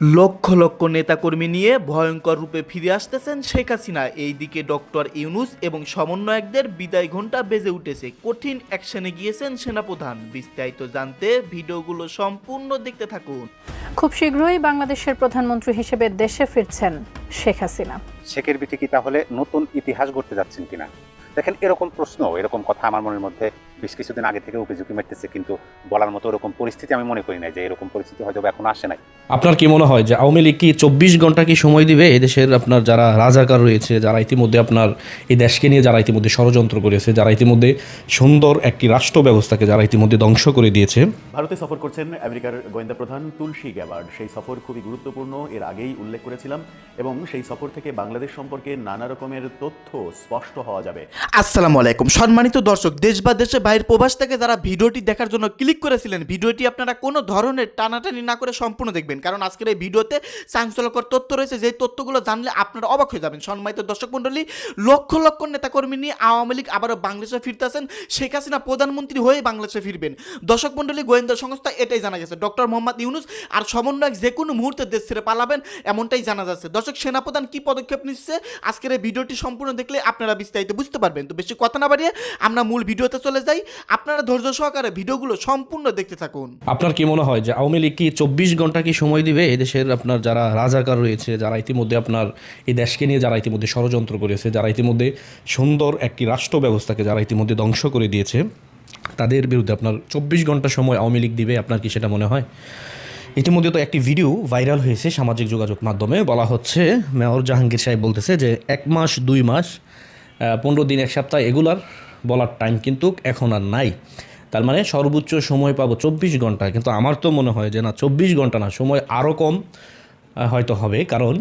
লক্ষ লক্ষ নেতাকর্মী নিয়ে ভয়ঙ্কর রূপে ফিরে আসতেছেন শেখ হাসিনা। এইদিকে ডক্টর ইউনুস এবং সমন্বয়কদের বিদায় ঘণ্টা বেজে উঠেছে। কঠিন অ্যাকশনে গিয়েছেন সেনাপ্রধান। বিস্তারিত জানতে ভিডিওগুলো সম্পূর্ণ দেখতে থাকুন। খুব শীঘ্রই বাংলাদেশের প্রধানমন্ত্রী হিসেবে দেশে ফিরছেন শেখ হাসিনা। শেখের বিটি কি তাহলে নতুন ইতিহাস গড়তে যাচ্ছেন কিনা? দেখেন এরকম প্রশ্ন এরকম কথা আমার মনের মধ্যে বেশ কিছুদিন আগে থেকে উপযোগী মারতেছে কিন্তু বলার মতো ওরকম পরিস্থিতি আমি মনে করি না যে এরকম পরিস্থিতি হয়তো এখন আসে নাই। আপনার কি মনে হয় যে আওয়ামী লীগ কি চব্বিশ ঘণ্টা কি সময় দিবে? এই দেশের আপনার যারা রাজাকার রয়েছে যারা ইতিমধ্যে আপনার এই দেশকে নিয়ে যারা ইতিমধ্যে ষড়যন্ত্র করেছে যারা ইতিমধ্যে সুন্দর একটি রাষ্ট্র ব্যবস্থাকে যারা ইতিমধ্যে ধ্বংস করে দিয়েছে। ভারতে সফর করছেন আমেরিকার গোয়েন্দা প্রধান তুলসী গ্যাবার্ড সেই সফর খুবই গুরুত্বপূর্ণ এর আগেই উল্লেখ করেছিলাম এবং সেই সফর থেকে বাংলাদেশ সম্পর্কে নানা রকমের তথ্য স্পষ্ট হওয়া যাবে। আসসালামু আলাইকুম। সম্মানিত দর্শক দেশ বা দেশের বাইরের প্রবাস থেকে যারা ভিডিওটি দেখার জন্য ক্লিক করেছিলেন, ভিডিওটি আপনারা কোনো ধরনের টানাটানি না করে সম্পূর্ণ দেখবেন। কারণ আজকের এই ভিডিওতে চাঞ্চল্যকর তথ্য রয়েছে যে তথ্যগুলো জানলে আপনারা অবাক হয়ে যাবেন। সম্মানিত দর্শক মণ্ডলী, লক্ষ লক্ষ নেতাকর্মী নিয়ে আওয়ামী লীগ আবারও বাংলাদেশে ফিরতেছেন। শেখ হাসিনা প্রধানমন্ত্রী হয়ে বাংলাদেশে ফিরবেন। দর্শক মণ্ডলী, গোয়েন্দা সংস্থা এটাই জানা গেছে। ডক্টর মোহাম্মদ ইউনুস আর সমন্বয়ক যে কোনো মুহূর্তে দেশ ছেড়ে পালাবেন, এমনটাই জানা যাচ্ছে। দর্শক, সেনাপ্রধান কি পদক্ষেপ নিচ্ছে? আজকের এই ভিডিওটি সম্পূর্ণ দেখলে আপনারা বিস্তারিত বুঝতে পারবেন। তো বেশি কথা না বাড়িয়ে আমরা মূল ভিডিওতে চলে যাই। আপনারা ধৈর্য সহকারে ভিডিওগুলো সম্পূর্ণ দেখতে থাকুন। আপনার কি মনে হয় যে আওয়ামী লীগ কি চব্বিশ ঘণ্টা কি সময় দিবে? এদেশের আপনার যারা রাজাকার রয়েছে, যারা ইতিমধ্যে আপনার এই দেশকে নিয়ে যারা ইতিমধ্যে ষড়যন্ত্র করেছে, যারা ইতিমধ্যে সুন্দর একটি রাষ্ট্র ব্যবস্থাকে যারা ইতিমধ্যে ধ্বংস করে দিয়েছে, তাদের বিরুদ্ধে আপনার চব্বিশ ঘণ্টা সময় আওয়ামী লীগ দিবে, আপনার কি সেটা মনে হয়? ইতিমধ্যে তো একটি ভিডিও ভাইরাল হয়েছে সামাজিক যোগাযোগ মাধ্যমে, বলা হচ্ছে, মেয়র জাহাঙ্গীর সাহেব বলতেছে যে এক মাস, দুই মাস পনেরো দিন, এক সপ্তাহ এগুলার বলার টাইম কিন্তু এখন আর নাই। তার মানে সর্বোচ্চ সময় পাবো চব্বিশ ঘণ্টা। কিন্তু আমার তো মনে হয় যে না, চব্বিশ ঘণ্টা না, সময় আরও কম হয়তো হবে। কারণ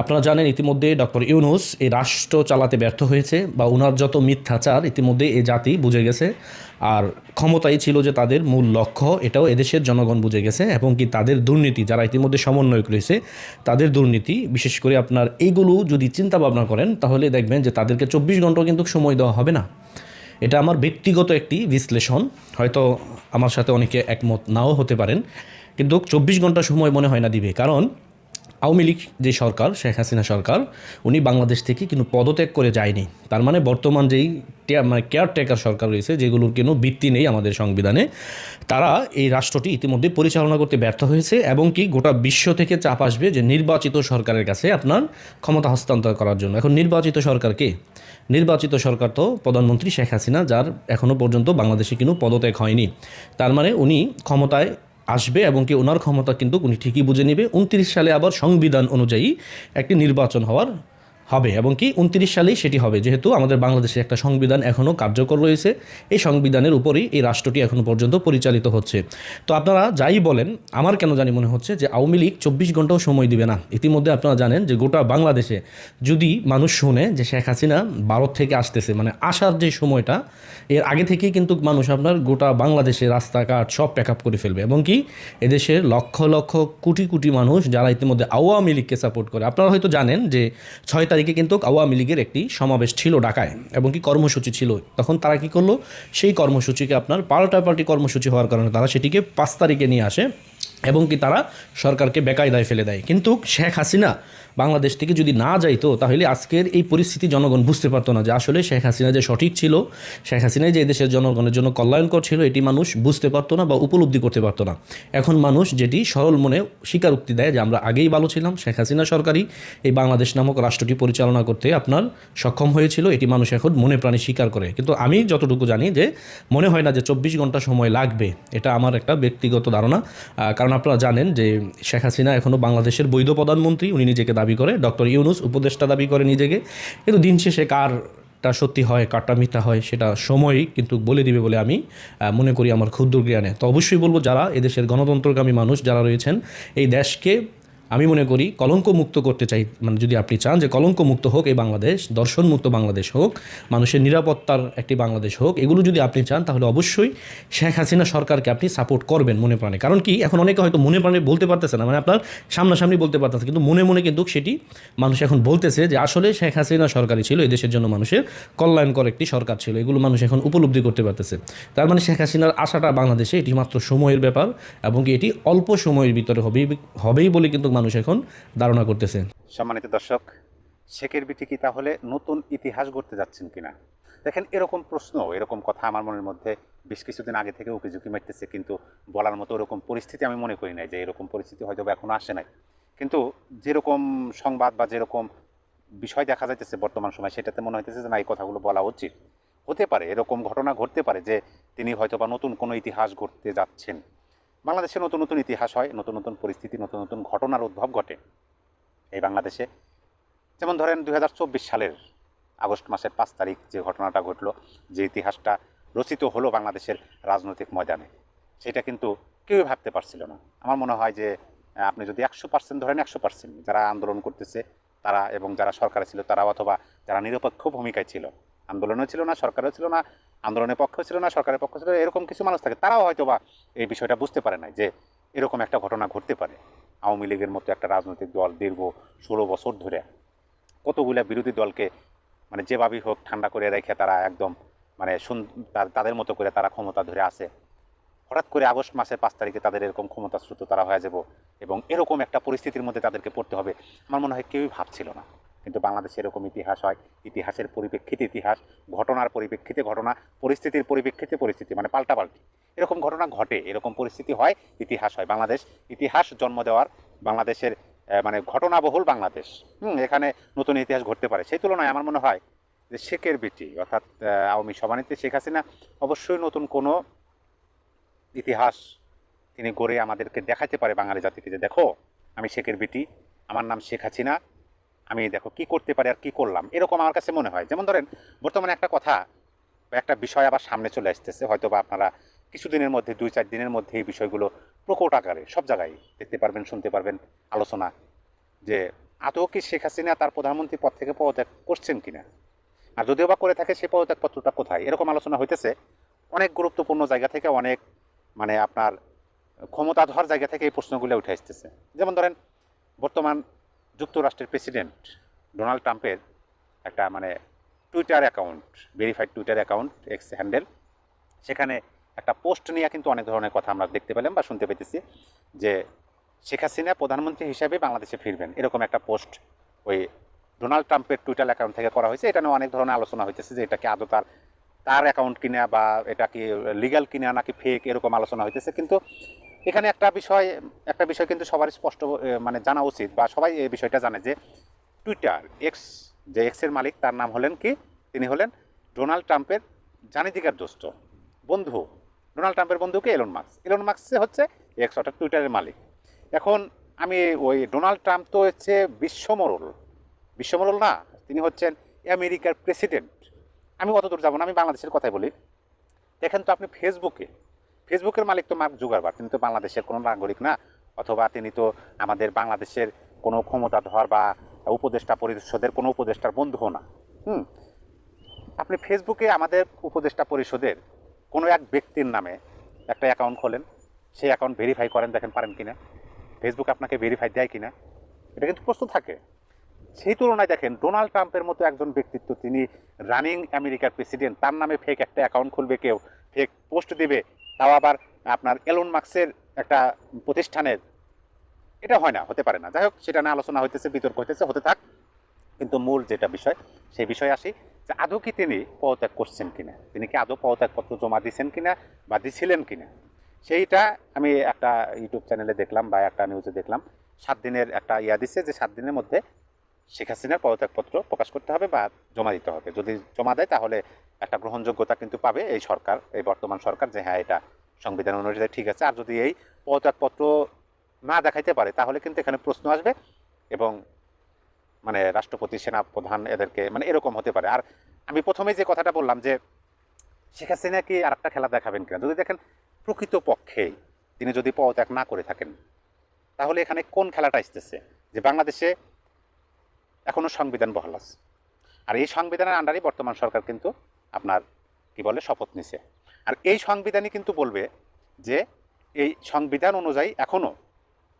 আপনারা জানেন ইতিমধ্যে ডক্টর ইউনুস এই রাষ্ট্র চালাতে ব্যর্থ হয়েছে বা ওনার যত মিথ্যাচার ইতিমধ্যে এ জাতি বুঝে গেছে। আর ক্ষমতাই ছিল যে তাদের মূল লক্ষ্য, এটাও এদেশের জনগণ বুঝে গেছে এবং কি তাদের দুর্নীতি, যারা ইতিমধ্যে সমন্বয়ক রয়েছে, তাদের দুর্নীতি, বিশেষ করে আপনার এইগুলো যদি চিন্তা ভাবনা করেন, তাহলে দেখবেন যে তাদেরকে চব্বিশ ঘন্টাও কিন্তু সময় দেওয়া হবে না। এটা আমার ব্যক্তিগত একটি বিশ্লেষণ। হয়তো আমার সাথে অনেকে একমত নাও হতে পারেন। কিন্তু চব্বিশ ঘণ্টা সময় মনে হয় না দিবে। কারণ আওয়ামী লীগ যে সরকার, শেখ হাসিনা সরকার, উনি বাংলাদেশ থেকে কিন্তু পদত্যাগ করে যায়নি। তার মানে বর্তমান যেই মানে কেয়ারটেকার সরকার রয়েছে, যেগুলোর কোনো ভিত্তি নেই আমাদের সংবিধানে, তারা এই রাষ্ট্রটি ইতিমধ্যে পরিচালনা করতে ব্যর্থ হয়েছে এবং কি গোটা বিশ্ব থেকে চাপ আসবে যে নির্বাচিত সরকারের কাছে আপনার ক্ষমতা হস্তান্তর করার জন্য। এখন নির্বাচিত সরকারকে নির্বাচিত সরকার তো প্রধানমন্ত্রী শেখ হাসিনা, যার এখনও পর্যন্ত বাংলাদেশে কিন্তু পদত্যাগ হয়নি। তার মানে উনি ক্ষমতায় আসবে এবং কি ওনার ক্ষমতা কিন্তু উনি ঠিকই বুঝে নেবে। উনত্রিশ সালে আবার সংবিধান অনুযায়ী একটি নির্বাচন হওয়ার হবে এবং কি উনত্রিশ সালেই সেটি হবে। যেহেতু আমাদের বাংলাদেশে একটা সংবিধান এখনও কার্যকর রয়েছে, এই সংবিধানের উপরেই এই রাষ্ট্রটি এখনও পর্যন্ত পরিচালিত হচ্ছে। তো আপনারা যাই বলেন, আমার কেন জানি মনে হচ্ছে যে আওয়ামী লীগ চব্বিশ ঘন্টাও সময় দিবে না। ইতিমধ্যে আপনারা জানেন যে গোটা বাংলাদেশে যদি মানুষ শুনে যে শেখ হাসিনা ভারত থেকে আসতেছে মানে আসার যে সময়টা, এর আগে থেকেই কিন্তু মানুষ আপনার গোটা বাংলাদেশে রাস্তাঘাট সব প্যাক আপ করে ফেলবে এবং কি এদেশের লক্ষ লক্ষ কোটি কোটি মানুষ যারা ইতিমধ্যে আওয়ামী লীগকে সাপোর্ট করে, আপনারা হয়তো জানেন যে ছয় তারিখে কিন্তু আওয়ামী লীগের একটি সমাবেশ ছিল ঢাকায় এবং কি কর্মসূচি ছিল। তখন তারা কি করল? সেই কর্মসূচিকে আপনার পাল্টাপাল্টি কর্মসূচি হওয়ার কারণে তারা সেটিকে পাঁচ তারিখে নিয়ে আসে এবং কি তারা সরকারকে বেকায়দায় ফেলে দেয়। কিন্তু শেখ হাসিনা বাংলাদেশ থেকে যদি না যাইতো, তাহলে আজকের এই পরিস্থিতি জনগণ বুঝতে পারতো না যে আসলে শেখ হাসিনা যে সঠিক ছিল, শেখ হাসিনাই যে দেশের জনগণের জন্য কল্যাণকর ছিল, এটি মানুষ বুঝতে পারতো না বা উপলব্ধি করতে পারতো না। এখন মানুষ যেটি সরল মনে স্বীকারোক্তি দেয় যে আমরা আগেই ভালো ছিলাম, শেখ হাসিনা সরকারই এই বাংলাদেশ নামক রাষ্ট্রটি পরিচালনা করতে আপনার সক্ষম হয়েছিল, এটি মানুষ এখন মনে প্রাণে স্বীকার করে। কিন্তু আমি যতটুকু জানি যে মনে হয় না যে চব্বিশ ঘণ্টা সময় লাগবে, এটা আমার একটা ব্যক্তিগত ধারণা। কারণ আপনারা জানেন যে শেখ হাসিনা এখনও বাংলাদেশের বৈধ প্রধানমন্ত্রী, উনি নিজেকে দাবি করে, ডক্টর ইউনুস উপদেষ্টা দাবি করে নিজেকে। কিন্তু দিন শেষে কারটা সত্যি হয়, কারটা মিথ্যা হয়, সেটা সময়ই কিন্তু বলে দিবে বলে আমি মনে করি আমার ক্ষুদ্র জ্ঞানে। তো অবশ্যই বলব, যারা এদেশের গণতন্ত্রকামী মানুষ, যারা রয়েছেন, এই দেশকে আমি মনে করি কলঙ্ক মুক্ত করতে চাই মানে যদি আপনি চান যে কলঙ্ক মুক্ত হোক এই বাংলাদেশ দর্শন মুক্ত বাংলাদেশ হোক, মানুষের নিরাপত্তার একটি বাংলাদেশ হোক, এগুলো যদি আপনি চান তাহলে অবশ্যই শেখ হাসিনা সরকারকে আপনি সাপোর্ট করবেন মনে প্রাণে। কারণ কি? এখন অনেকে হয়তো মনে প্রাণে বলতে পারতেছে না মানে আপনার সামনাসামনি বলতে পারতেছে, কিন্তু মনে মনে কিন্তু সেটি মানুষ এখন বলতেছে যে আসলে শেখ হাসিনা সরকারই ছিল, এই দেশের জন্য মানুষের কল্যাণকর একটি সরকার ছিল, এগুলো মানুষ এখন উপলব্ধি করতে পারতেছে। তার মানে শেখ হাসিনার আশাটা বাংলাদেশে এটি মাত্র সময়ের ব্যাপার এবং এটি অল্প সময়ের ভিতরে হবেই হবেই বলে কিন্তু মানুষ এখন ধারণা করতেছে। সম্মানিত দর্শক, শেখের বিটি কি তাহলে নতুন ইতিহাস গড়তে যাচ্ছেন কিনা? দেখেন, এরকম প্রশ্ন, এরকম কথা আমার মনের মধ্যে বেশ কিছুদিন আগে থেকে উকিঝুঁকি মারতেছে, কিন্তু বলার মতো ওরকম পরিস্থিতি আমি মনে করি নাই যে এরকম পরিস্থিতি হয়তো বা এখনও আসে নাই। কিন্তু যেরকম সংবাদ বা যেরকম বিষয় দেখা যাইতেছে বর্তমান সময়, সেটাতে মনে হইতেছে যে না, এই কথাগুলো বলা উচিত। হতে পারে, এরকম ঘটনা ঘটতে পারে যে তিনি হয়তো বা নতুন কোনো ইতিহাস ঘটতে যাচ্ছেন। বাংলাদেশে নতুন নতুন ইতিহাস হয়, নতুন নতুন পরিস্থিতি, নতুন নতুন ঘটনার উদ্ভব ঘটে। এই বাংলাদেশে, যেমন ধরেন দু হাজার চব্বিশ সালের আগস্ট মাসের পাঁচ তারিখ যে ঘটনাটা ঘটলো, যে ইতিহাসটা রচিত হলো বাংলাদেশের রাজনৈতিক ময়দানে, সেটা কিন্তু কেউই ভাবতে পারছিল না। আমার মনে হয় যে আপনি যদি একশো পার্সেন্ট ধরেন, একশো পার্সেন্ট যারা আন্দোলন করতেছে, তারা এবং যারা সরকারে ছিল, তারা অথবা যারা নিরপেক্ষ ভূমিকায় ছিল আন্দোলনও ছিল না, সরকারও ছিল না, আন্দোলনের পক্ষেও ছিল না, সরকারের পক্ষ ছিল এরকম কিছু মানুষ থাকে। তারাও হয়তো বা এই বিষয়টা বুঝতে পারে না যে এরকম একটা ঘটনা ঘটতে পারে। আওয়ামী লীগের মতো একটা রাজনৈতিক দল দীর্ঘ ষোলো বছর ধরে কতগুলা বিরোধী দলকে মানে যেভাবেই হোক ঠান্ডা করে রেখে তারা একদম মানে তাদের মতো করে তারা ক্ষমতা ধরে আসে হঠাৎ করে আগস্ট মাসের পাঁচ তারিখে তাদের এরকম ক্ষমতাশ্রুত তারা হয়ে যাব এবং এরকম একটা পরিস্থিতির মধ্যে তাদেরকে পড়তে হবে, আমার মনে হয় কেউই ভাবছিল না। কিন্তু বাংলাদেশে এরকম ইতিহাস হয়। ইতিহাসের পরিপ্রেক্ষিতে ইতিহাস, ঘটনার পরিপ্রেক্ষিতে ঘটনা, পরিস্থিতির পরিপ্রেক্ষিতে পরিস্থিতি মানে পাল্টাপাল্টি। এরকম ঘটনা ঘটে, এরকম পরিস্থিতি হয়, ইতিহাস হয়। বাংলাদেশ, ইতিহাস জন্ম দেওয়ার বাংলাদেশের মানে ঘটনাবহুল বাংলাদেশ। হুম, এখানে নতুন ইতিহাস ঘটতে পারে। সেই তুলনায় আমার মনে হয় যে শেখের বেটি, অর্থাৎ আওয়ামী সভানেত্রী শেখ হাসিনা অবশ্যই নতুন কোনো ইতিহাস তিনি গড়ে আমাদেরকে দেখাতে পারে বাঙালি জাতিকে যে, দেখো, আমি শেখের বেটি, আমার নাম শেখ হাসিনা আমি দেখো কি করতে পারি আর কি করলাম। এরকম আমার কাছে মনে হয়। যেমন ধরেন, বর্তমানে একটা কথা, একটা বিষয় আবার সামনে চলে আসতেছে। হয়তো বা আপনারা কিছুদিনের মধ্যে, দুই, চার দিনের মধ্যে এই বিষয়গুলো প্রকট আকারে সব জায়গায় দেখতে পারবেন, শুনতে পারবেন, আলোচনা যে আদৌ কি শেখ হাসিনা তার প্রধানমন্ত্রী পদ থেকে পদত্যাগ করছেন কিনা? আর যদিও বা করে থাকে সেই পদত্যাগপত্রটা কোথায়? এরকম আলোচনা হইতেছে। অনেক গুরুত্বপূর্ণ জায়গা থেকে অনেক মানে আপনার ক্ষমতাধর জায়গা থেকে এই প্রশ্নগুলো উঠে আসতেছে। যেমন ধরেন, বর্তমান যুক্তরাষ্ট্রের প্রেসিডেন্ট ডোনাল্ড ট্রাম্পের একটা মানে Twitter account, verified Twitter account X handle. সেখানে একটা পোস্ট নিয়ে কিন্তু অনেক ধরনের কথা আমরা দেখতে পেলাম বা শুনতে পেতেছি যে শেখ হাসিনা প্রধানমন্ত্রী হিসাবে বাংলাদেশে ফিরবেন। এরকম একটা পোস্ট ওই ডোনাল্ড ট্রাম্পের টুইটার অ্যাকাউন্ট থেকে করা হয়েছে। এটা নিয়ে অনেক ধরনের আলোচনা হইতেছে যে এটা কি আদৌ তার তার অ্যাকাউন্ট কিনা বা এটা কি লিগাল কিনা নাকি ফেক এরকম আলোচনা হইতেছে। কিন্তু এখানে একটা বিষয় একটা বিষয় কিন্তু সবারই স্পষ্ট মানে জানা উচিত বা সবাই এই বিষয়টা জানে যে টুইটার এক্স যে এক্সের মালিক, তার নাম হলেন কি? তিনি হলেন ডোনাল্ড ট্রাম্পের জানিদিকার দোস্ত। বন্ধু, ডোনাল্ড ট্রাম্পের বন্ধুকে এলন মার্কস এলন মার্কস হচ্ছে এক্স অর্থাৎ টুইটারের মালিক। এখন আমি ওই ডোনাল্ড ট্রাম্প তো হচ্ছে বিশ্বমরল। বিশ্বমরল না, তিনি হচ্ছেন আমেরিকার প্রেসিডেন্ট। আমি অত দূর যাব না, আমি বাংলাদেশের কথাই বলি। দেখেন তো আপনি ফেসবুকে ফেসবুকের মালিক তো মার্ক জুগারবার তিনি তো বাংলাদেশের কোনো নাগরিক না, অথবা তিনি তো আমাদের বাংলাদেশের কোনো ক্ষমতাধর বা উপদেষ্টা পরিষদের কোনো উপদেষ্টার বন্ধুও না। হুম, আপনি ফেসবুকে আমাদের উপদেষ্টা পরিষদের কোনো এক ব্যক্তির নামে একটা অ্যাকাউন্ট খোলেন, সেই অ্যাকাউন্ট ভেরিফাই করেন, দেখেন পারেন কিনা, ফেসবুক আপনাকে ভেরিফাই দেয় কিনা, এটা কিন্তু প্রশ্ন থাকে। সেই তুলনায় দেখেন, ডোনাল্ড ট্রাম্পের মতো একজন ব্যক্তিত্ব, তিনি রানিং আমেরিকার প্রেসিডেন্ট, তার নামে ফেক একটা অ্যাকাউন্ট খুলবে কেউ ফেক পোস্ট দিবে তাও আবার আপনার এলন মার্কসের একটা প্রতিষ্ঠানের, এটা হয় না, হতে পারে না। যাই হোক, সেটা না আলোচনা হইতেছে, বিতর্ক হইতেছে, হতে থাক। কিন্তু মূল যেটা বিষয়, সেই বিষয়ে আসি যে আদৌ কি তিনি পদত্যাগ করছেন কিনা? তিনি কি আদৌ পদত্যাগপত্র জমা দিয়েছেন কিনা বা দিছিলেন কিনা? সেইটা আমি একটা ইউটিউব চ্যানেলে দেখলাম বা একটা নিউজে দেখলাম। সাত দিনের একটা ইয়া দিচ্ছে যে সাত দিনের মধ্যে শেখ হাসিনার পদত্যাগপত্র প্রকাশ করতে হবে বা জমা দিতে হবে। যদি জমা দেয় তাহলে একটা গ্রহণযোগ্যতা কিন্তু পাবে এই সরকার, এই বর্তমান সরকার যে হ্যাঁ এটা সংবিধান অনুযায়ী ঠিক আছে। আর যদি এই পদত্যাগপত্র না দেখাইতে পারে, তাহলে কিন্তু এখানে প্রশ্ন আসবে এবং মানে রাষ্ট্রপতি সেনা প্রধান এদেরকে মানে এরকম হতে পারে। আর আমি প্রথমেই যে কথাটা বললাম যে শেখ হাসিনা কি আর একটা খেলা দেখাবেন কিনা? যদি দেখেন প্রকৃত পক্ষে তিনি যদি পদত্যাগ না করে থাকেন, তাহলে এখানে কোন খেলাটা আসতেছে? যে বাংলাদেশে এখনও সংবিধান বহাল আছে। আর এই সংবিধানের আন্ডারই বর্তমান সরকার কিন্তু আপনার, কি বলে, শপথ নিছে। আর এই সংবিধানই কিন্তু বলবে যে এই সংবিধান অনুযায়ী এখনও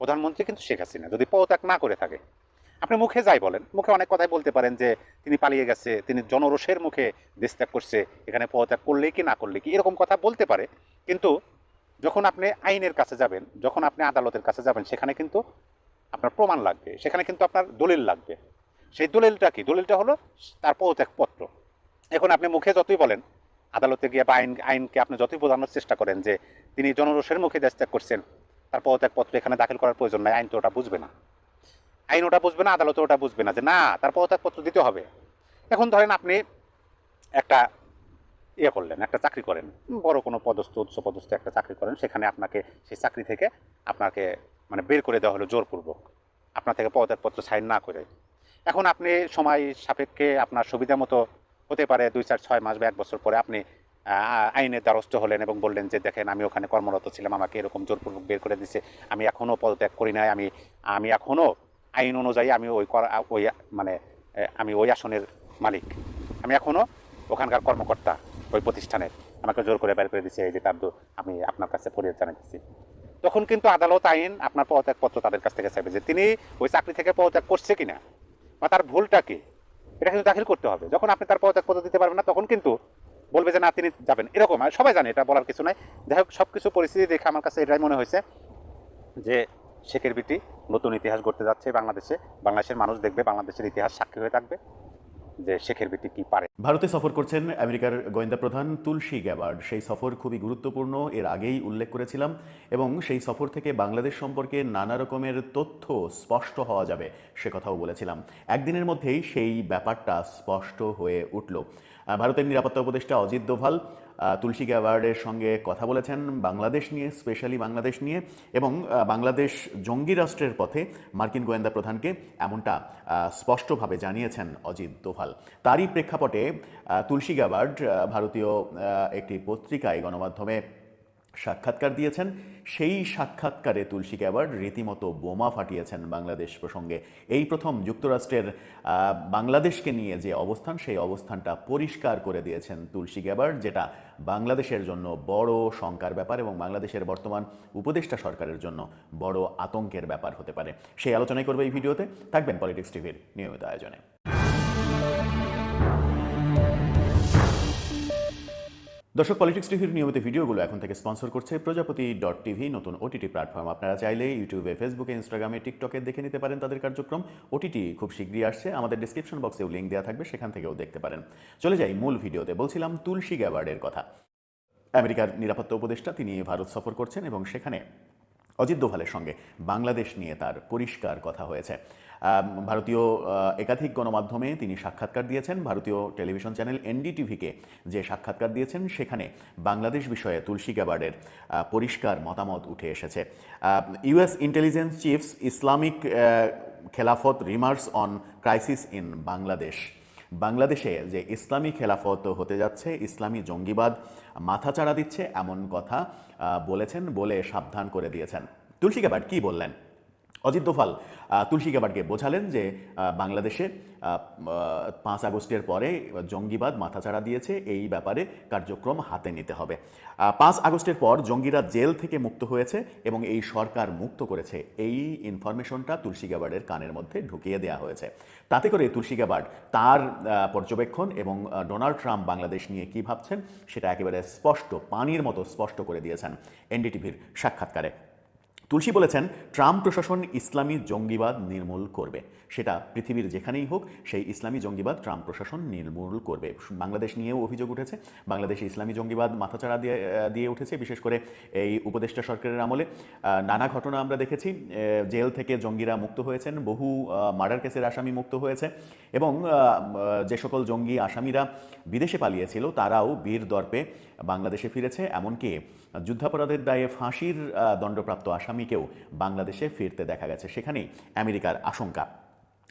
প্রধানমন্ত্রী কিন্তু শেখ হাসিনা, যদি পদত্যাগ না করে থাকে। আপনি মুখে যাই বলেন, মুখে অনেক কথাই বলতে পারেন যে তিনি পালিয়ে গেছে, তিনি জনরোষের মুখে দেশ ত্যাগ করছে, এখানে পদত্যাগ করলে কি, না করলে কি, এরকম কথা বলতে পারে। কিন্তু যখন আপনি আইনের কাছে যাবেন, যখন আপনি আদালতের কাছে যাবেন, সেখানে কিন্তু আপনার প্রমাণ লাগবে, সেখানে কিন্তু আপনার দলিল লাগবে। সেই দলিলটা কি? দলিলটা হলো তার পদত্যাগপত্র। এখন আপনি মুখে যতই বলেন, আদালতে গিয়ে বা আইন আইনকে আপনি যতই বোঝানোর চেষ্টা করেন যে তিনি জনরোষের মুখে দেশ ত্যাগ করছেন, তার পদত্যাগপত্র এখানে দাখিল করার প্রয়োজন নাই, আইন তো ওটা বুঝবে না। আইন ওটা বুঝবে না, আদালত ওটা বুঝবে না যে না, তার পদত্যাগপত্র দিতে হবে। এখন ধরেন আপনি একটা ইয়ে করলেন, একটা চাকরি করেন, বড় কোনো পদস্থ, উচ্চ পদস্থ একটা চাকরি করেন, সেখানে আপনাকে সেই চাকরি থেকে আপনাকে মানে বের করে দেওয়া হলো জোরপূর্বক। আপনার থেকে পদত্যাগপত্র সাইন না করে। এখন আপনি সময় সাপেক্ষে আপনার সুবিধা মতো হতে পারে দুই চার ছয় মাস বা এক বছর পরে আপনি আইনের দ্বারস্থ হলেন এবং বললেন যে, দেখেন, আমি ওখানে কর্মরত ছিলাম, আমাকে এরকম জোরপূর্বক বের করে দিছে। আমি এখনও পদত্যাগ করি নাই। আমি আমি এখনও আইন অনুযায়ী আমি ওই ওই মানে আমি ওই আসনের মালিক। আমি এখনও ওখানকার কর্মকর্তা ওই প্রতিষ্ঠানের। আমাকে জোর করে বের করে দিছে, এই যে তার আমি আপনার কাছে ফরিয়াদ জানাইতেছি। তখন কিন্তু আদালত, আইন, আপনার পদত্যাগপত্র তাদের কাছ থেকে চাইবে যে, তিনি ওই চাকরি থেকে পদত্যাগ করছে কিনা? বা তার ভুলটাকে, এটা কিন্তু দাখিল করতে হবে। যখন আপনি তার পদত্যাগ পদ দিতে পারবেন না, তখন কিন্তু বলবে যে, না, তিনি যাবেন। এরকম সবাই জানে, এটা বলার কিছু নাই। যাই হোক সব কিছু পরিস্থিতি দেখে আমার কাছে এটাই মনে হয়েছে যে, শেখের বিটি নতুন ইতিহাস গড়তে যাচ্ছে বাংলাদেশে। বাংলাদেশের মানুষ দেখবে, বাংলাদেশের ইতিহাস সাক্ষী হয়ে থাকবে। যে শেখের ভিত্তি কি পারে? ভারতে সফর করছেন আমেরিকার গোয়েন্দা প্রধান তুলসী গ্যাবার্ড সেই সফর খুবই গুরুত্বপূর্ণ, এর আগেই উল্লেখ করেছিলাম, এবং সেই সফর থেকে বাংলাদেশ সম্পর্কে নানা রকমের তথ্য স্পষ্ট হওয়া যাবে, সে কথাও বলেছিলাম। একদিনের মধ্যেই সেই ব্যাপারটা স্পষ্ট হয়ে উঠল। ভারতের নিরাপত্তা উপদেষ্টা অজিত দোভাল তুলসী গ্যাওয়ার্ডের সঙ্গে কথা বলেছেন বাংলাদেশ নিয়ে, স্পেশালি বাংলাদেশ নিয়ে এবং বাংলাদেশ জঙ্গি রাষ্ট্রের পথে মার্কিন গোয়েন্দা প্রধানকে এমনটা স্পষ্টভাবে জানিয়েছেন অজিত দোভাল। তারই প্রেক্ষাপটে তুলসী গ্যাওয়ার্ড ভারতীয় একটি পত্রিকায় গণমাধ্যমে সাক্ষাৎকার দিয়েছেন। সেই সাক্ষাৎকারে তুলসী গ্যাবার্ড রীতিমতো বোমা ফাটিয়েছেন বাংলাদেশ প্রসঙ্গে। এই প্রথম যুক্তরাষ্ট্রের বাংলাদেশকে নিয়ে যে অবস্থান, সেই অবস্থানটা পরিষ্কার করে দিয়েছেন তুলসী গ্যাবার্ড যেটা বাংলাদেশের জন্য বড় শঙ্কার ব্যাপার এবং বাংলাদেশের বর্তমান উপদেষ্টা সরকারের জন্য বড় আতঙ্কের ব্যাপার হতে পারে। সেই আলোচনাই করবে এই ভিডিওতে। থাকবেন পলিটিক্স টিভির নিয়মিত আয়োজনে। দর্শক পলিটিক্স টিভির নিয়মিত ভিডিওগুলো এখন থেকে স্পন্সর করছে প্রজাপতি ডট টিভি নতুন ওটিটি প্ল্যাটফর্ম আপনারা চাইলে ইউটিউবে ফেসবুকে ইনস্টাগ্রামে টিকটকে দেখে নিতে পারেন তাদের কার্যক্রম। ওটিটি খুব শীঘ্রই আসছে। আমাদের ডিসক্রিপশন বক্সেও লিঙ্ক দেওয়া থাকবে, সেখান থেকেও দেখতে পারেন। চলে যাই মূল ভিডিওতে। বলছিলাম তুলসী গ্যাবার্ডের কথা। আমেরিকার নিরাপত্তা উপদেষ্টা, তিনি ভারত সফর করছেন এবং সেখানে অজিত দোভালের সঙ্গে বাংলাদেশ নিয়ে তার পরিষ্কার কথা হয়েছে। ভারতীয় একাধিক গণমাধ্যমে তিনি সাক্ষাৎকার দিয়েছেন। ভারতীয় টেলিভিশন চ্যানেল এনডিটিভিকে যে সাক্ষাৎকার দিয়েছেন, সেখানে বাংলাদেশ বিষয়ে তুলসী গ্যাবার্ডের পরিষ্কার মতামত উঠে এসেছে। US intelligence chiefs Islamic Khelafat remarks on crisis in Bangladesh. বাংলাদেশে যে ইসলামী খেলাফত হতে যাচ্ছে, ইসলামী জঙ্গিবাদ মাথাচাড়া দিচ্ছে, এমন কথা বলেছেন বলে সাবধান করে দিয়েছেন। তুলসী গ্যাবার্ড কি বললেন? অজিত আহ, তুলসী গ্যাবার্ডকে বোঝালেন যে বাংলাদেশে পাঁচ আগস্টের পরে জঙ্গিবাদ মাথাচাড়া দিয়েছে এই ব্যাপারে কার্যক্রম হাতে নিতে হবে। পাঁচ আগস্টের পর জঙ্গিরা জেল থেকে মুক্ত হয়েছে এবং এই সরকার মুক্ত করেছে। এই ইনফরমেশনটা তুলসী গ্যাবার্ডের কানের মধ্যে ঢুকিয়ে দেওয়া হয়েছে। তাতে করে তুলসী গ্যাবার্ড তার পর্যবেক্ষণ এবং ডোনাল্ড ট্রাম্প বাংলাদেশ নিয়ে কি ভাবছেন সেটা একেবারে স্পষ্ট পানির মতো স্পষ্ট করে দিয়েছেন। এনডিটিভির সাক্ষাৎকারে। তুলসী বলেছেন, ট্রাম্প প্রশাসন ইসলামী জঙ্গিবাদ নির্মূল করবে। সেটা পৃথিবীর যেখানেই হোক, সেই ইসলামী জঙ্গিবাদ ট্রাম্প প্রশাসন নির্মূল করবে। বাংলাদেশ নিয়েও অভিযোগ উঠেছে। বাংলাদেশে ইসলামী জঙ্গিবাদ মাথাচাড়া দিয়ে দিয়ে উঠেছে। বিশেষ করে এই উপদেষ্টা সরকারের আমলে নানা ঘটনা আমরা দেখেছি। জেল থেকে জঙ্গিরা মুক্ত হয়েছেন। বহু মার্ডার কেসের আসামি মুক্ত হয়েছে। এবং যে সকল জঙ্গি আসামিরা বিদেশে পালিয়েছিল, তারাও বীর দর্পে বাংলাদেশে ফিরেছে। এমনকি যুদ্ধাপরাধের দায়ে ফাঁসির দণ্ডপ্রাপ্ত আসামিকেও বাংলাদেশে ফিরতে দেখা গেছে সেখানেই আমেরিকার আশঙ্কা।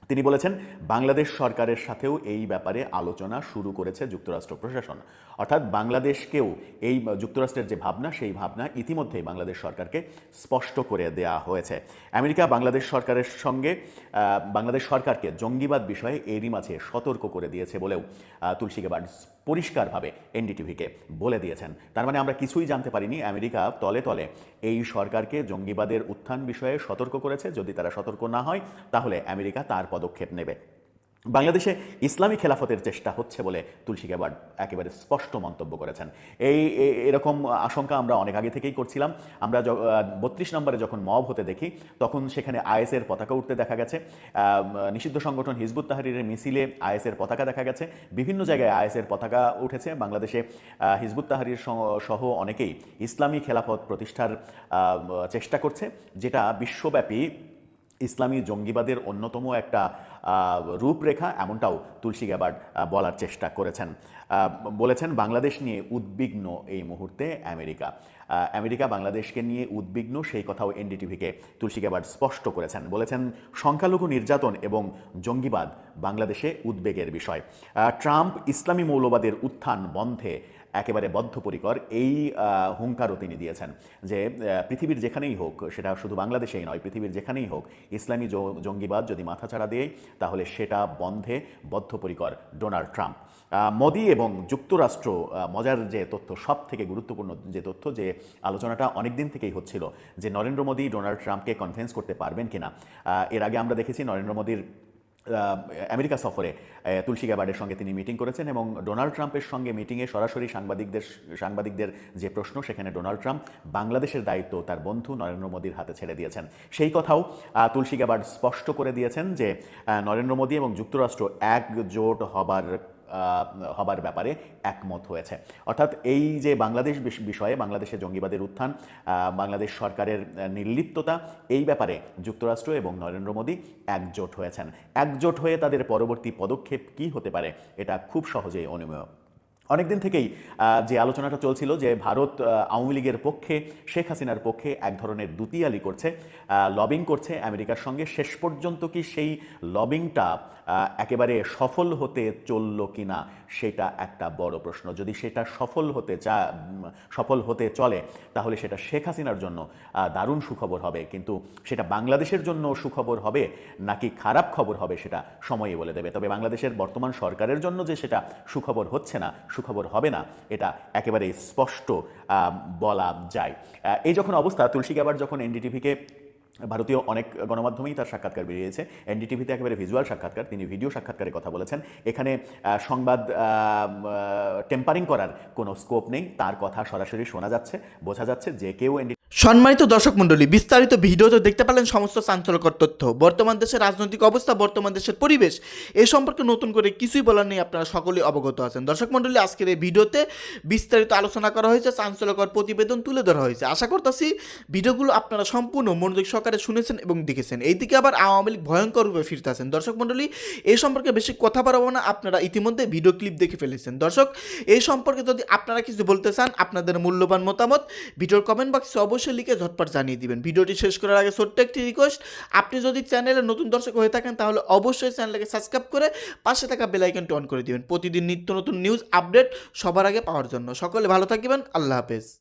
তিনি বলেছেন, বাংলাদেশ সরকারের সাথেও এই ব্যাপারে আলোচনা শুরু করেছে যুক্তরাষ্ট্র প্রশাসন। অর্থাৎ বাংলাদেশকেও এই যুক্তরাষ্ট্রের যে ভাবনা, সেই ভাবনা ইতিমধ্যেই বাংলাদেশ সরকারকে স্পষ্ট করে দেয়া হয়েছে। আমেরিকা বাংলাদেশ সরকারের সঙ্গে বাংলাদেশ সরকারকে জঙ্গিবাদ বিষয়ে এরই মাঝে সতর্ক করে দিয়েছে বলেও তুলসী গেবার্ড পরিষ্কারভাবে এনডিটিভিকে বলে দিয়েছেন। তার মানে আমরা কিছুই জানতে পারিনি, আমেরিকা তলে তলে এই সরকারকে জঙ্গিবাদের উত্থান বিষয়ে সতর্ক করেছে। যদি তারা সতর্ক না হয়, তাহলে আমেরিকা তার পদক্ষেপ নেবে। বাংলাদেশে ইসলামী খেলাফতের চেষ্টা হচ্ছে বলে তুলসী গ্যাবার্ড একেবারে স্পষ্ট মন্তব্য করেছেন। এই এরকম আশঙ্কা আমরা অনেক আগে থেকেই করছিলাম। আমরা বত্রিশ নম্বরে যখন মব হতে দেখি, তখন সেখানে আইএসের পতাকা উঠতে দেখা গেছে। নিষিদ্ধ সংগঠন হিজবুত তাহরিরের মিছিলে আইএসের পতাকা দেখা গেছে। বিভিন্ন জায়গায় আইএসের পতাকা উঠেছে। বাংলাদেশে হিজবুত তাহরির সহ- অনেকেই ইসলামী খেলাফত প্রতিষ্ঠার চেষ্টা করছে, যেটা বিশ্বব্যাপী ইসলামী জঙ্গিবাদের অন্যতম একটা রূপরেখা এমনটাও তুলসী গ্যাবার্ড বলার চেষ্টা করেছেন। বলেছেন, বাংলাদেশ নিয়ে উদ্বিগ্ন এই মুহূর্তে আমেরিকা। আমেরিকা বাংলাদেশকে নিয়ে উদ্বিগ্ন, সেই কথাও এনডিটিভিকে তুলসী গ্যাবার্ড স্পষ্ট করেছেন। বলেছেন, সংখ্যালঘু নির্যাতন এবং জঙ্গিবাদ বাংলাদেশে উদ্বেগের বিষয়। ট্রাম্প ইসলামী মৌলবাদের উত্থান বন্ধে একেবারে বদ্ধপরিকর এই হুঙ্কারও তিনি দিয়েছেন যে পৃথিবীর যেখানেই হোক, সেটা শুধু বাংলাদেশেই নয়, পৃথিবীর যেখানেই হোক, ইসলামী জঙ্গিবাদ যদি মাথাচাড়া দেয়, তাহলে সেটা বন্ধে বদ্ধপরিকর ডোনাল্ড ট্রাম্প। মোদি এবং যুক্তরাষ্ট্র মজার যে তথ্য সব থেকে গুরুত্বপূর্ণ যে তথ্য, যে আলোচনাটা অনেক দিন থেকেই হচ্ছিল যে, নরেন্দ্র মোদী ডোনাল্ড ট্রাম্পকে কনভিন্স করতে পারবেন কিনা। এর আগে আমরা দেখেছি নরেন্দ্র মোদীর আমেরিকা সফরে তুলসী গ্যাবার্ডের সঙ্গে তিনি মিটিং করেছেন এবং ডোনাল্ড ট্রাম্পের সঙ্গে মিটিংয়ে সরাসরি সাংবাদিকদের সাংবাদিকদের যে প্রশ্ন, সেখানে ডোনাল্ড ট্রাম্প বাংলাদেশের দায়িত্ব তার বন্ধু নরেন্দ্র মোদীর হাতে ছেড়ে দিয়েছেন। সেই কথাও তুলসী গ্যাবার্ড স্পষ্ট করে দিয়েছেন যে নরেন্দ্র মোদী এবং যুক্তরাষ্ট্র একজোট হবার হবার ব্যাপারে একমত হয়েছে। অর্থাৎ এই যে বাংলাদেশ বিষ- বিষয়ে বাংলাদেশে জঙ্গিবাদের উত্থান বাংলাদেশ সরকারের নির্লিপ্ততা, এই ব্যাপারে যুক্তরাষ্ট্র এবং নরেন্দ্র মোদী একজোট হয়েছেন। একজোট হয়ে তাদের পরবর্তী পদক্ষেপ কি হতে পারে, এটা খুব সহজেই অনুমেয়। অনেকদিন থেকেই যে আলোচনাটা চলছিল যে ভারত আওয়ামী লীগের পক্ষে, শেখ হাসিনার পক্ষে এক ধরনের দুতিয়ালি করছে লবিং করছে আমেরিকার সঙ্গে, শেষ পর্যন্ত কি সেই লবিংটা একেবারে সফল হতে চলল কিনা সেটা একটা বড় প্রশ্ন। যদি সেটা সফল হতে চা সফল হতে চলে, তাহলে সেটা শেখ হাসিনার জন্য দারুণ সুখবর হবে। কিন্তু সেটা বাংলাদেশের জন্য সুখবর হবে নাকি খারাপ খবর হবে সেটা সময়ই বলে দেবে। তবে বাংলাদেশের বর্তমান সরকারের জন্য যে সেটা সুখবর হচ্ছে না সুখবর হবে না, এটা একেবারে স্পষ্ট বলা যায়। এই যখন অবস্থা, তুলসী আবার যখন এনডিটিভিকে, ভারতীয় অনেক গণমাধ্যমেই তার সাক্ষাৎকার বেরিয়েছে। এনডিটিভিতে একেবারে ভিজুয়াল সাক্ষাৎকার, তিনি ভিডিও সাক্ষাৎকারে কথা বলেছেন। এখানে সংবাদ টেম্পারিং করার কোনো স্কোপ নেই, তার কথা সরাসরি শোনা যাচ্ছে, বোঝা যাচ্ছে যে কেউ এনডি সম্মানিত দর্শক মণ্ডলী, বিস্তারিত ভিডিওতে দেখতে পেলেন সমস্ত চাঞ্চল্যকর তথ্য। বর্তমান দেশের রাজনৈতিক অবস্থা, বর্তমান দেশের পরিবেশ, এ সম্পর্কে নতুন করে কিছুই বলার নেই, আপনারা সকলেই অবগত আছেন। দর্শক মণ্ডলী, আজকের এই ভিডিওতে বিস্তারিত আলোচনা করা হয়েছে, চাঞ্চল্যকর প্রতিবেদন তুলে ধরা হয়েছে। আশা করতেছি ভিডিওগুলো আপনারা সম্পূর্ণ মনোযোগ সহকারে শুনেছেন এবং দেখেছেন। এইদিকে আবার আওয়ামী লীগ ভয়ঙ্কর রূপে ফিরতে আছেন। দর্শক মণ্ডলী এই সম্পর্কে বেশি কথা বাড়াবো না, আপনারা ইতিমধ্যে ভিডিও ক্লিপ দেখে ফেলেছেন। দর্শক এই সম্পর্কে যদি আপনারা কিছু বলতে চান, আপনাদের মূল্যবান মতামত ভিডিওর কমেন্ট বক্সে অবশ্যই লিখে ঝটপট জানিয়ে দিবেন। ভিডিওটি শেষ করার আগে ছোট্ট একটি রিকোয়েস্ট আপনি যদি চ্যানেলে নতুন দর্শক হয়ে থাকেন, তাহলে অবশ্যই চ্যানেলকে সাবস্ক্রাইব করে পাশে থাকা বেলাইকনটি অন করে দিবেন। প্রতিদিন নিত্য নতুন নিউজ আপডেট সবার আগে পাওয়ার জন্য। সকলে ভালো থাকবেন, আল্লাহ হাফেজ।